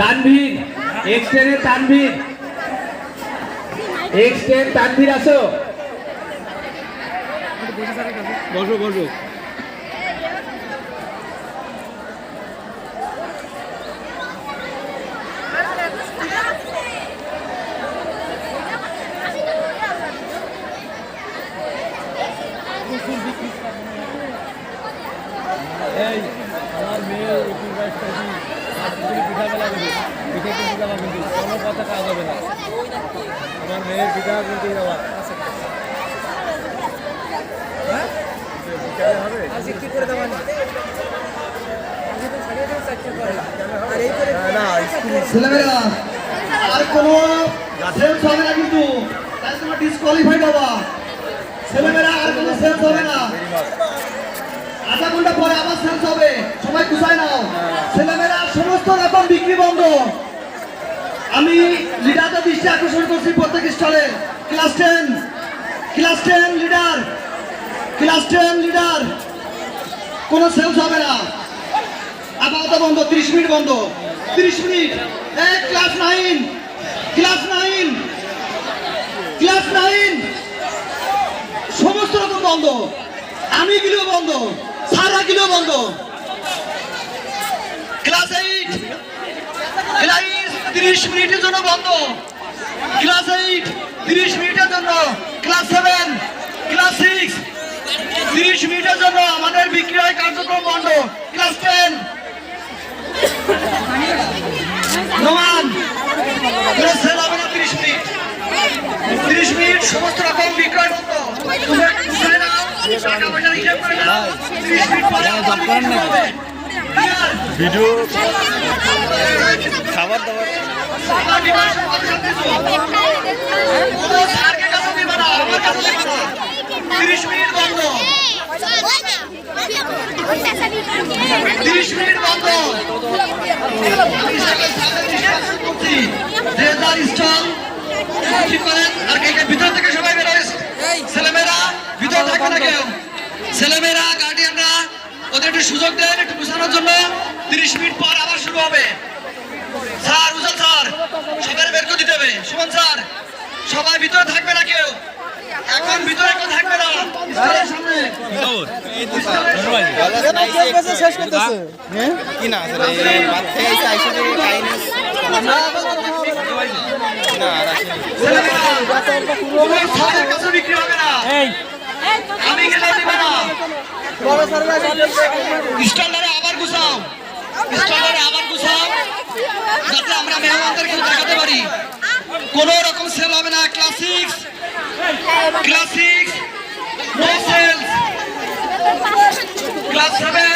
Tanvir x টেনের Tanvir. X ten Tanvir আসো। বসো বসো। এই আমার মেয়ে কেজি আর তুমি পিঠা বেলা দেবে পিঠে কিন্তু দেওয়া কিন্তু কোনো কথা কাজ হবে না। আমার মেয়ের পিঠা কিন্তু দেওয়া ছেলেমেয়েরা আর কোনো সেলস হবে না কিন্তু তাই তোমার ডিসকোয়ালিফাইড হবা। ছেলেমেয়েরা আর কোনো সেলস হবে না। ঘণ্টা পরে আবার সেলস হবে। সবাই গুছাই নাও। ছেলেমেয়েরা সমস্ত রকম বিক্রি বন্ধ। আমি লিডারদের দৃষ্টি আকর্ষণ করছি প্রত্যেক স্টলে। Class ten class ten leader class ten leader কোনো সেলস হবে না। আপাতত বন্ধ, তিরিশ মিনিট বন্ধ। তিরিশ মিনিট। এক class nine class nine class nine সমস্ত রকম বন্ধ। আমি গেলেও বন্ধ। সারা বন্ধ। ক্লাস এইট, ক্লাস তিরিশ মিনিটের জন্য বন্ধ। ক্লাস এইট, তিরিশ মিনিটের জন্য। ক্লাস সেভেন, ক্লাস সিক্স, তিরিশ মিনিটের জন্য আমাদের বিক্রয় কার্যক্রম বন্ধ। Class ten. নোমান হবে তিরিশ মিনিট। তিরিশ মিনিট সমস্ত রকম বিক্রয় বন্ধ। তোমরা বুঝে নাও, টাকা পয়সা হিসেব করে নাও। 30 মিনিট পরে আবার বিক্রি হবে। Clear? ভিডিও খাবার দাবার আমার demand সব সাথে যোগ। কোনো স্যারকে কাছে দিবে না, আমার কাছে দিবে না। 30 মিনিট বন্ধ 30 মিনিট বন্ধ আমি সবাই সামনে discussion করছি। যে যার স্টল ঠিক করেন আর কে কে ভিতর থেকে সবাই বেরোয় ছেলেমেয়েরা ভিতর থাকবে না কেউ ছেলেমেয়েরা গার্ডিয়ানরা ওদের একটু সুযোগ দেন একটু গুছানোর জন্য তিরিশ মিনিট পর আবার শুরু হবে স্যার উজ্জ্বল স্যার সবাই বের করে দিতে হবে সুমন স্যার সবাই ভিতরে থাকবে না কেউ এখন ভিতরে কেউ থাকবে না স্টলের সামনে কি না বিক্রি হবে না আমি খেলে দিবে না। স্টলারে আবার গুছাও। স্টলারে আবার গুছাও, যাতে আমরা মেহমানদেরকে দেখাতে পারি। কোন রকম সেল হবে না। Classic classic no sales class seven